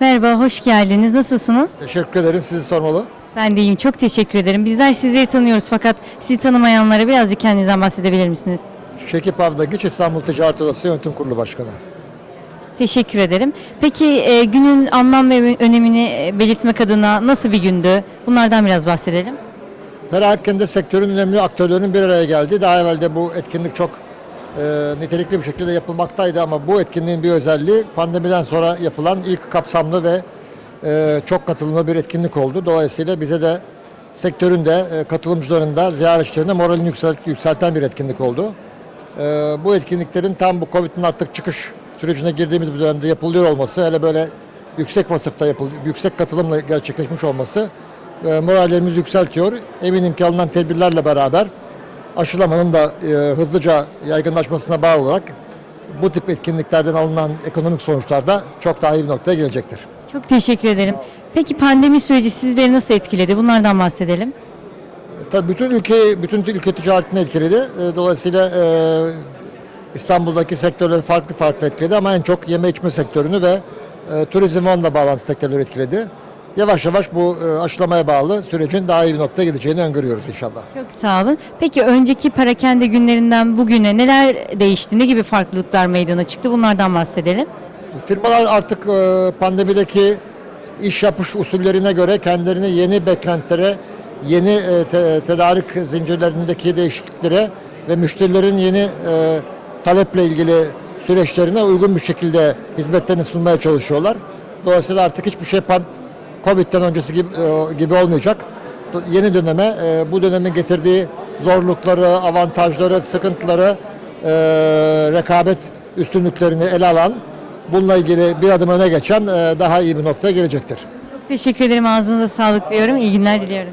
Merhaba, hoş geldiniz. Nasılsınız? Teşekkür ederim. Sizi sormalı. Ben de iyiyim, çok teşekkür ederim. Bizler sizleri tanıyoruz fakat sizi tanımayanlara birazcık kendinizden bahsedebilir misiniz? Şekip Avdagiç İstanbul Ticaret Odası Yönetim Kurulu Başkanı. Teşekkür ederim. Peki e, günün anlam ve önemini e, belirtmek adına nasıl bir gündü? Bunlardan biraz bahsedelim. Perakende sektörün önemli aktörlerinin bir araya geldi. Daha evvel de bu etkinlik çok e, nitelikli bir şekilde yapılmaktaydı ama bu etkinliğin bir özelliği pandemiden sonra yapılan ilk kapsamlı ve e, çok katılımlı bir etkinlik oldu. Dolayısıyla bize de sektörün de e, katılımcıların da ziyaretçilerin moralini yükselt, yükselten bir etkinlik oldu. E, bu etkinliklerin tam bu Covid'in artık çıkış sürecine girdiğimiz bir dönemde yapılıyor olması, hele böyle yüksek vasıfta yapıl, yüksek katılımla gerçekleşmiş olması e, morallerimizi yükseltiyor. Eminim ki alınan tedbirlerle beraber aşılamanın da e, hızlıca yaygınlaşmasına bağlı olarak bu tip etkinliklerden alınan ekonomik sonuçlar da çok daha iyi bir noktaya gelecektir. Çok teşekkür ederim. Peki pandemi süreci sizleri nasıl etkiledi? Bunlardan bahsedelim. Tabii bütün ülke bütün ülke ticaretini etkiledi. E, Dolayısıyla e, İstanbul'daki sektörleri farklı farklı etkiledi ama en çok yeme içme sektörünü ve e, turizm onunla bağlantılı sektörleri etkiledi. Yavaş yavaş bu e, aşılamaya bağlı sürecin daha iyi bir noktaya gideceğini öngörüyoruz inşallah. Çok sağ olun. Peki önceki parakende günlerinden bugüne neler değişti? Ne gibi farklılıklar meydana çıktı? Bunlardan bahsedelim. Firmalar artık e, pandemideki iş yapış usullerine göre kendilerini yeni beklentilere, yeni e, te- tedarik zincirlerindeki değişikliklere ve müşterilerin yeni taleple ilgili süreçlerine uygun bir şekilde hizmetlerini sunmaya çalışıyorlar. Dolayısıyla artık hiçbir şey pan Covid'den öncesi gibi, e, gibi olmayacak. Yeni döneme e, bu dönemin getirdiği zorlukları, avantajları, sıkıntıları, e, rekabet üstünlüklerini ele alan, bununla ilgili bir adım öne geçen daha iyi bir noktaya gelecektir. Çok teşekkür ederim. Ağzınıza sağlık diyorum. İyi günler diliyorum.